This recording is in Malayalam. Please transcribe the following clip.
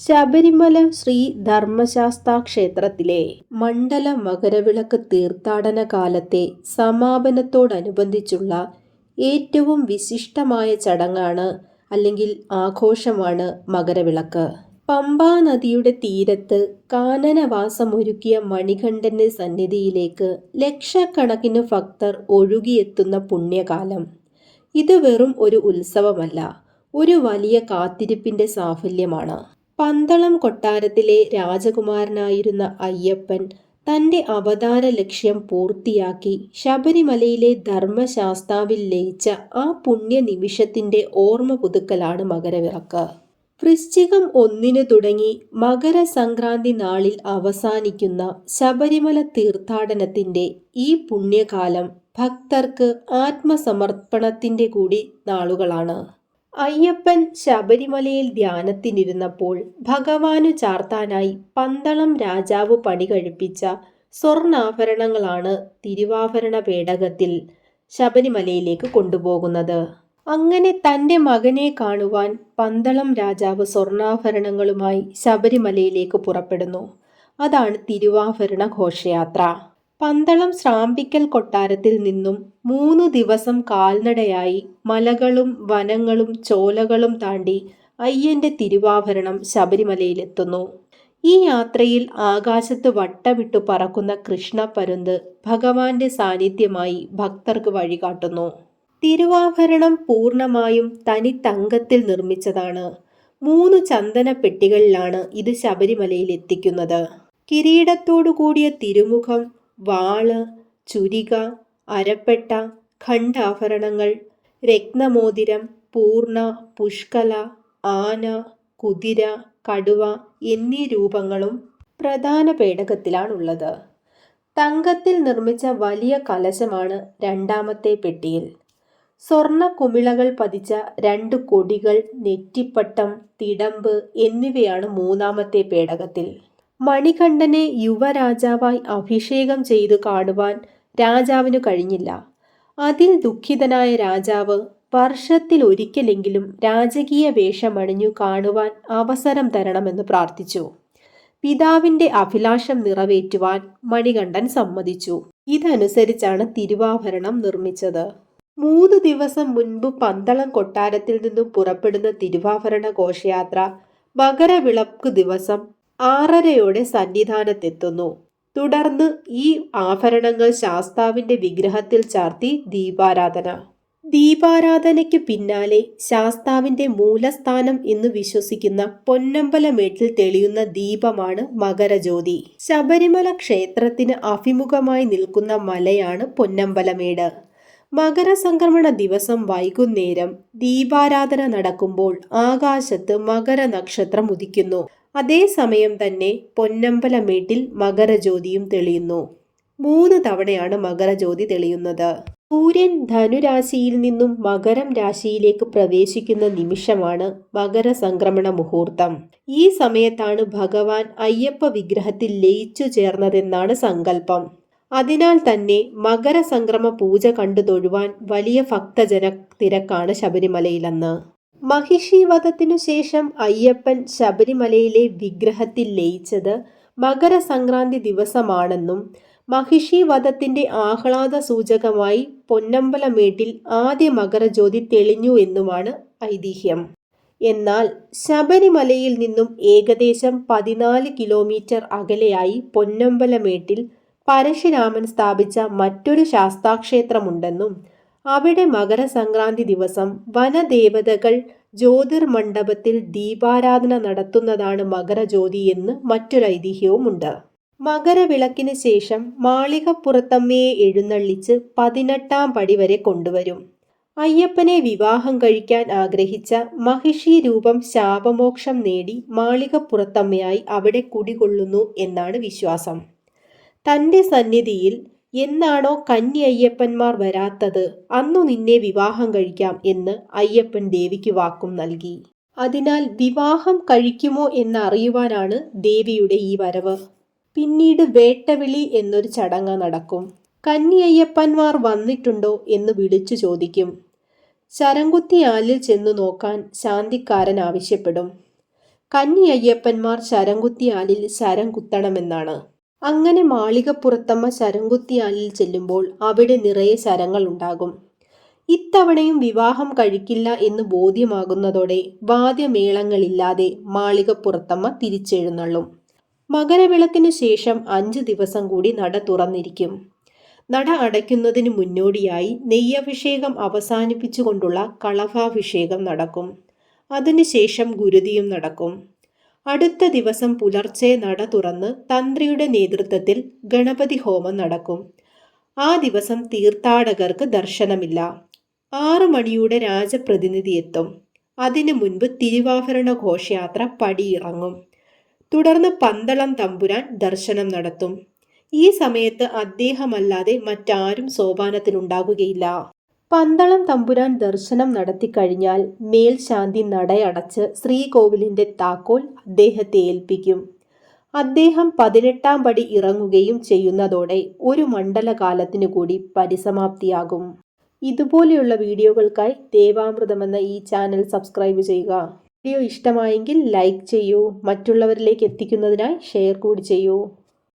ശബരിമല ശ്രീ ധർമ്മശാസ്താ ക്ഷേത്രത്തിലെ മണ്ഡല മകരവിളക്ക് തീർത്ഥാടന കാലത്തെ സമാപനത്തോടനുബന്ധിച്ചുള്ള ഏറ്റവും വിശിഷ്ടമായ ചടങ്ങാണ് അല്ലെങ്കിൽ ആഘോഷമാണ് മകരവിളക്ക്. പമ്പാ നദിയുടെ തീരത്ത് കാനനവാസമൊരുക്കിയ മണികണ്ഠന്റെ സന്നിധിയിലേക്ക് ലക്ഷക്കണക്കിന് ഭക്തർ ഒഴുകിയെത്തുന്ന പുണ്യകാലം. ഇത് വെറും ഒരു ഉത്സവമല്ല, ഒരു വലിയ കാത്തിരിപ്പിന്റെ സാഫല്യമാണ്. പന്തളം കൊട്ടാരത്തിലെ രാജകുമാരനായിരുന്ന അയ്യപ്പൻ തന്റെ അവതാര ലക്ഷ്യം പൂർത്തിയാക്കി ശബരിമലയിലെ ധർമ്മശാസ്താവിൽ ലയിച്ച ആ പുണ്യ നിമിഷത്തിന്റെ ഓർമ്മ പുതുക്കലാണ് മകരവിളക്ക്. വൃശ്ചികം ഒന്നിനു തുടങ്ങി മകരസംക്രാന്തി നാളിൽ അവസാനിക്കുന്ന ശബരിമല തീർത്ഥാടനത്തിന്റെ ഈ പുണ്യകാലം ഭക്തർക്ക് ആത്മസമർപ്പണത്തിന്റെ കൂടി നാളുകളാണ്. അയ്യപ്പൻ ശബരിമലയിൽ ധ്യാനത്തിനിരുന്നപ്പോൾ ഭഗവാനു ചാർത്താനായി പന്തളം രാജാവ് പണി കഴിപ്പിച്ച സ്വർണാഭരണങ്ങളാണ് തിരുവാഭരണ പേടകത്തിൽ ശബരിമലയിലേക്ക് കൊണ്ടുപോകുന്നത്. അങ്ങനെ തന്റെ മകനെ കാണുവാൻ പന്തളം രാജാവ് സ്വർണാഭരണങ്ങളുമായി ശബരിമലയിലേക്ക് പുറപ്പെടുന്നു. അതാണ് തിരുവാഭരണ ഘോഷയാത്ര. പന്തളം ശ്രാമ്പിക്കൽ കൊട്ടാരത്തിൽ നിന്നും മൂന്ന് ദിവസം കാൽനടയായി മലകളും വനങ്ങളും ചോലകളും താണ്ടി അയ്യന്റെ തിരുവാഭരണം ശബരിമലയിലെത്തുന്നു. ഈ യാത്രയിൽ ആകാശത്ത് വട്ടമിട്ടു പറക്കുന്ന കൃഷ്ണപ്പരുന്ത് ഭഗവാന്റെ സാന്നിധ്യമായി ഭക്തർക്ക് വഴികാട്ടുന്നു. തിരുവാഭരണം പൂർണമായും തനിത്തങ്കത്തിൽ നിർമ്മിച്ചതാണ്. മൂന്ന് ചന്ദന പെട്ടികളിലാണ് ഇത് ശബരിമലയിൽ എത്തിക്കുന്നത് കിരീടത്തോടു കൂടിയ തിരുമുഖം, വാൾ, ചുരിക, അരപ്പെട്ട ഖണ്ഡാഭരണങ്ങൾ, രത്നമോതിരം, പൂർണ പുഷ്കല, ആന, കുതിര, കടുവ എന്നീ രൂപങ്ങളും പ്രധാന പേടകത്തിലാണുള്ളത്. തങ്കത്തിൽ നിർമ്മിച്ച വലിയ കലശമാണ് രണ്ടാമത്തെ പെട്ടിയിൽ. സ്വർണക്കുമിളകൾ പതിച്ച രണ്ട് കൊടികൾ, നെറ്റിപ്പട്ടം, തിടമ്പ് എന്നിവയാണ് മൂന്നാമത്തെ പേടകത്തിൽ. മണികണ്ഠനെ യുവരാജാവായി അഭിഷേകം ചെയ്തു കാണുവാൻ രാജാവിനു കഴിഞ്ഞില്ല. അതിൽ ദുഃഖിതനായ രാജാവ് വർഷത്തിൽ ഒരിക്കലെങ്കിലും രാജകീയ വേഷമണിഞ്ഞു കാണുവാൻ അവസരം തരണമെന്ന് പ്രാർത്ഥിച്ചു. പിതാവിന്റെ അഭിലാഷം നിറവേറ്റുവാൻ മണികണ്ഠൻ സമ്മതിച്ചു. ഇതനുസരിച്ചാണ് തിരുവാഭരണം നിർമ്മിച്ചത്. മൂന്ന് ദിവസം മുൻപ് പന്തളം കൊട്ടാരത്തിൽ നിന്നും പുറപ്പെടുന്ന തിരുവാഭരണ ഘോഷയാത്ര മകരവിളക്ക് ദിവസം ആറരയോടെ സന്നിധാനത്തെത്തുന്നു. തുടർന്ന് ഈ ആഭരണങ്ങൾ ശാസ്താവിന്റെ വിഗ്രഹത്തിൽ ചാർത്തി ദീപാരാധന. ദീപാരാധനയ്ക്ക് പിന്നാലെ ശാസ്താവിന്റെ മൂലസ്ഥാനം എന്ന് വിശ്വസിക്കുന്ന പൊന്നമ്പലമേട്ടിൽ തെളിയുന്ന ദീപമാണ് മകരജ്യോതി. ശബരിമല ക്ഷേത്രത്തിന് അഭിമുഖമായി നിൽക്കുന്ന മലയാണ് പൊന്നമ്പലമേട്. മകരസംക്രമണ ദിവസം വൈകുന്നേരം ദീപാരാധന നടക്കുമ്പോൾ ആകാശത്ത് മകരനക്ഷത്രം ഉദിക്കുന്നു. അതേ സമയം തന്നെ പൊന്നമ്പലമേട്ടിൽ മകരജ്യോതിയും തെളിയുന്നു. മൂന്ന് തവണയാണ് മകരജ്യോതി തെളിയുന്നത്. സൂര്യൻ ധനുരാശിയിൽ നിന്നും മകരം രാശിയിലേക്ക് പ്രവേശിക്കുന്ന നിമിഷമാണ് മകര സംക്രമണ മുഹൂർത്തം. ഈ സമയത്താണ് ഭഗവാൻ അയ്യപ്പ വിഗ്രഹത്തിൽ ലയിച്ചു ചേർന്നതെന്നാണ് സങ്കല്പം. അതിനാൽ തന്നെ മകരസംക്രമ പൂജ കണ്ടു തൊഴുവാൻ വലിയ ഭക്തജന തിരക്കാണ് ശബരിമലയിലന്ന്. മഹിഷീവധത്തിനു ശേഷം അയ്യപ്പൻ ശബരിമലയിലെ വിഗ്രഹത്തിൽ ലയിച്ചത് മകരസംക്രാന്തി ദിവസമാണെന്നും മഹിഷീവധത്തിന്റെ ആഹ്ലാദസൂചകമായി പൊന്നമ്പലമേട്ടിൽ ആദ്യ മകരജ്യോതി തെളിഞ്ഞു എന്നുമാണ് ഐതിഹ്യം. എന്നാൽ ശബരിമലയിൽ നിന്നും ഏകദേശം പതിനാല് കിലോമീറ്റർ അകലെയായി പൊന്നമ്പലമേട്ടിൽ പരശുരാമൻ സ്ഥാപിച്ച മറ്റൊരു ശാസ്താക്ഷേത്രമുണ്ടെന്നും അവിടെ മകരസംക്രാന്തി ദിവസം വനദേവതകൾ ജ്യോതിർമണ്ഡപത്തിൽ ദീപാരാധന നടത്തുന്നതാണ് മകരജ്യോതി എന്ന് മറ്റൊരൈതിഹ്യവുമുണ്ട്. മകരവിളക്കിന് ശേഷം മാളികപ്പുറത്തമ്മയെ എഴുന്നള്ളിച്ച് പതിനെട്ടാം പടി വരെ കൊണ്ടുവരും. അയ്യപ്പനെ വിവാഹം കഴിക്കാൻ ആഗ്രഹിച്ച മഹിഷി രൂപം ശാപമോക്ഷം നേടി മാളികപ്പുറത്തമ്മയായി അവിടെ കുടികൊള്ളുന്നു എന്നാണ് വിശ്വാസം. തന്റെ സന്നിധിയിൽ എന്നാണോ കന്നി-അയ്യപ്പന്മാർ വരാത്തത് അന്നു നിന്നെ വിവാഹം കഴിക്കാം എന്ന് അയ്യപ്പൻ ദേവിക്ക് വാക്കും നൽകി. അതിനാൽ വിവാഹം കഴിക്കുമോ എന്ന് അറിയുവാനാണ് ദേവിയുടെ ഈ വരവ്. പിന്നീട് വേട്ടവിളി എന്നൊരു ചടങ്ങ് നടക്കും. കന്നി-അയ്യപ്പന്മാർ വന്നിട്ടുണ്ടോ എന്ന് വിളിച്ചു ചോദിക്കും. ശരംകുത്തിയാലിൽ ചെന്നു നോക്കാൻ ശാന്തിക്കാരൻ ആവശ്യപ്പെടും. കന്നി അയ്യപ്പന്മാർ ശരംകുത്തിയാലിൽ ശരം കുത്തണമെന്നാണ് അങ്ങനെ മാളികപ്പുറത്തമ്മ ശരംകുത്തിയാലിൽ ചെല്ലുമ്പോൾ അവിടെ നിറയെ ശരങ്ങൾ ഉണ്ടാകും. ഇത്തവണയും വിവാഹം കഴിക്കില്ല എന്ന് ബോധ്യമാകുന്നതോടെ വാദ്യമേളങ്ങളില്ലാതെ മാളികപ്പുറത്തമ്മ തിരിച്ചെഴുന്നള്ളും. മകരവിളക്കിനു ശേഷം അഞ്ച് ദിവസം കൂടി നട തുറന്നിരിക്കും. നട അടയ്ക്കുന്നതിന് മുന്നോടിയായി നെയ്യഭിഷേകം അവസാനിപ്പിച്ചുകൊണ്ടുള്ള കളഭാഭിഷേകം നടക്കും. അതിനുശേഷം ഗുരുതിയും നടക്കും. അടുത്ത ദിവസം പുലർച്ചെ നട തുറന്ന് തന്ത്രിയുടെ നേതൃത്വത്തിൽ ഗണപതി ഹോമം നടക്കും. ആ ദിവസം തീർത്ഥാടകർക്ക് ദർശനമില്ല. ആറു മണിയുടെ രാജപ്രതിനിധി എത്തും. അതിനു മുൻപ് തിരുവാഭരണ ഘോഷയാത്ര പടിയിറങ്ങും. തുടർന്ന് പന്തളം തമ്പുരാൻ ദർശനം നടത്തും. ഈ സമയത്ത് അദ്ദേഹമല്ലാതെ മറ്റാരും സോപാനത്തിലുണ്ടാകുകയില്ല. പന്തളം തമ്പുരാൻ ദർശനം നടത്തിക്കഴിഞ്ഞാൽ മേൽശാന്തി നടയടച്ച് ശ്രീകോവിലിന്റെ താക്കോൽ അദ്ദേഹത്തെ ഏൽപ്പിക്കും. അദ്ദേഹം പതിനെട്ടാം പടി ഇറങ്ങുകയും ചെയ്യുന്നതോടെ ഒരു മണ്ഡലകാലത്തിനു കൂടി പരിസമാപ്തിയാകും. ഇതുപോലെയുള്ള വീഡിയോകൾക്കായി ദേവാമൃതം എന്ന ഈ ചാനൽ സബ്സ്ക്രൈബ് ചെയ്യുക. വീഡിയോ ഇഷ്ടമായെങ്കിൽ ലൈക്ക് ചെയ്യൂ. മറ്റുള്ളവരിലേക്ക് എത്തിക്കുന്നതിനായി ഷെയർ കൂടി ചെയ്യൂ.